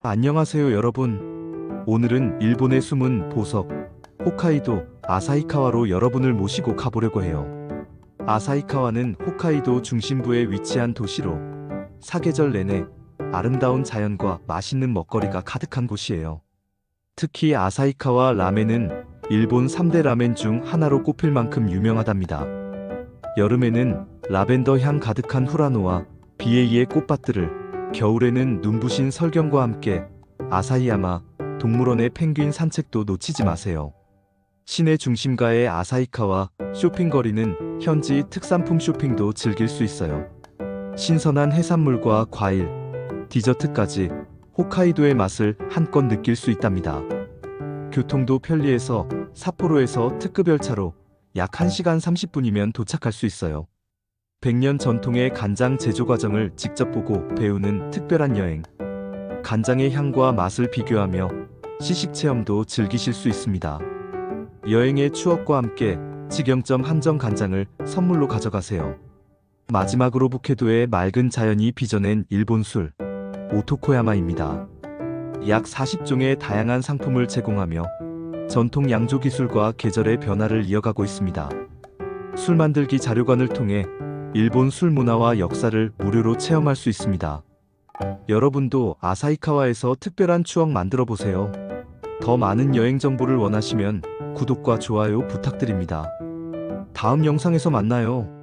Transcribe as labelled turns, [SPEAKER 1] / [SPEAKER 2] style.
[SPEAKER 1] 안녕하세요 여러분. 오늘은 일본의 숨은 보석 홋카이도 아사히카와로 여러분을 모시고 가보려고 해요. 아사히카와는 홋카이도 중심부에 위치한 도시로 사계절 내내 아름다운 자연과 맛있는 먹거리가 가득한 곳이에요. 특히 아사히카와 라멘은 일본 3대 라멘 중 하나로 꼽힐 만큼 유명하답니다. 여름에는 라벤더 향 가득한 후라노와 비에이의 꽃밭들을 겨울에는 눈부신 설경과 함께 아사히야마 동물원의 펭귄 산책도 놓치지 마세요. 시내 중심가의 아사히카와 쇼핑거리는 현지 특산품 쇼핑도 즐길 수 있어요. 신선한 해산물과 과일, 디저트까지 홋카이도의 맛을 한껏 느낄 수 있답니다. 교통도 편리해서 삿포로에서 특급 열차로 약 1시간 30분이면 도착할 수 있어요. 100년 전통의 간장 제조 과정을 직접 보고 배우는 특별한 여행. 간장의 향과 맛을 비교하며 시식 체험도 즐기실 수 있습니다. 여행의 추억과 함께 직영점 한정 간장을 선물로 가져가세요. 마지막으로 북해도의 맑은 자연이 빚어낸 일본 술 오토코야마입니다. 약 40종의 다양한 상품을 제공하며 전통 양조 기술과 계절의 변화를 이어가고 있습니다. 술 만들기 자료관을 통해 일본 술 문화와 역사를 무료로 체험할 수 있습니다. 여러분도 아사히카와에서 특별한 추억 만들어 보세요. 더 많은 여행 정보를 원하시면 구독과 좋아요 부탁드립니다. 다음 영상에서 만나요.